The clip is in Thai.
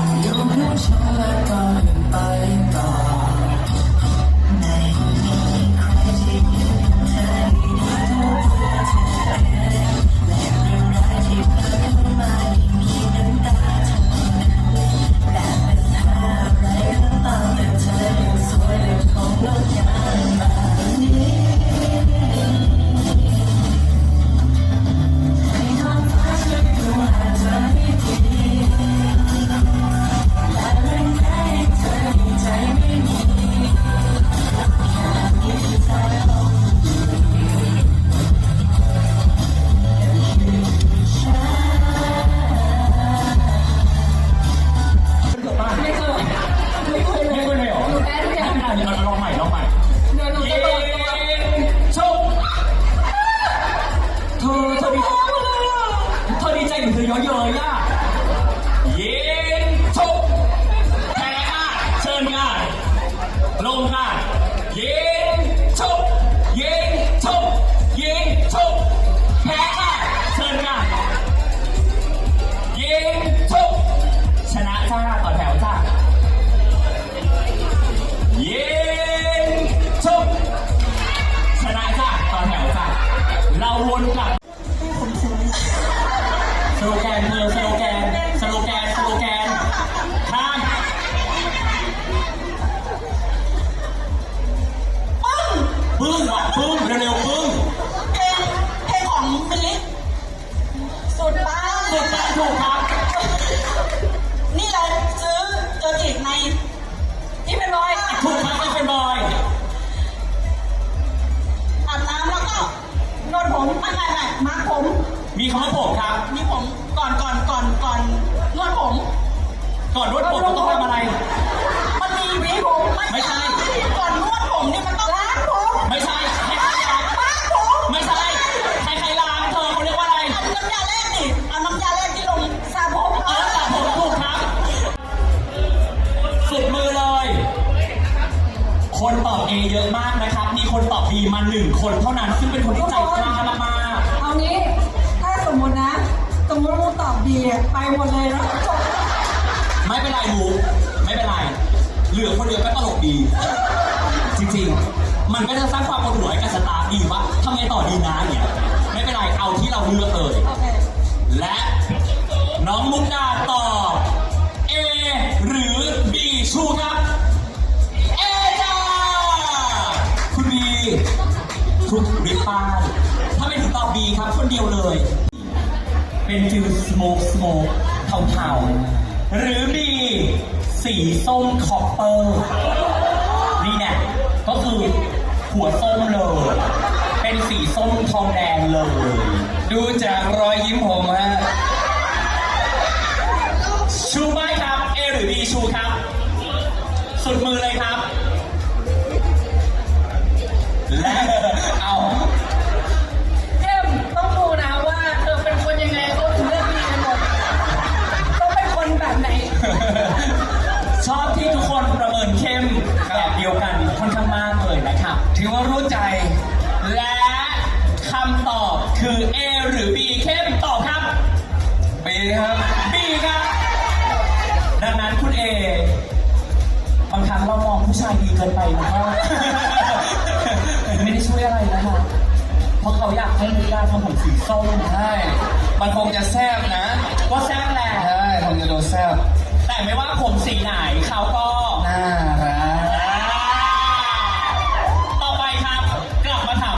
You. เธอหย่อเธอเยอยเย้ยอะเย้ชกแพ้ค่ะเชิญค่ะลงค่ะเย นะครับ มีคนตอบ B มาหนึ่งคนเท่านั้น ซึ่งเป็นคนที่ใจกล้ามากเอางี้ ถ้าสมมตินะ สมมติมูตอบดีอะไปหมดเลยแล้วจบๆไม่เป็นไรหมูไม่เป็นไร เหลือคนเดียวก็ตลกดี จริงๆ มันก็จะสร้างความปวดหัวให้กับสตาฟดีว่าทำไงต่อดีนะเนี่ย ไม่เป็นไร เอาที่เราเลือกเลย โอเค และน้องมุกดาตอบ เป็นฟิลสโมกสโมกเทาๆ หรือมีสีส้มคอปเปอร์ นี่เนี่ยก็คือหัวส้มเลย เป็นสีส้มทองแดงเลย ดูจากรอยยิ้มผมฮะ บางครั้งเรามองผู้ชายดีเกินไปนะว่าไม่ได้ช่วยอะไรนะคะเพราะเขาอยากให้มุกดาทำผมสีส้มใช่มันคงจะแซบนะก็แซ่บแหละใช่คงจะโดนแซบแต่ไม่ว่าผมสีไหนเขาก็น่า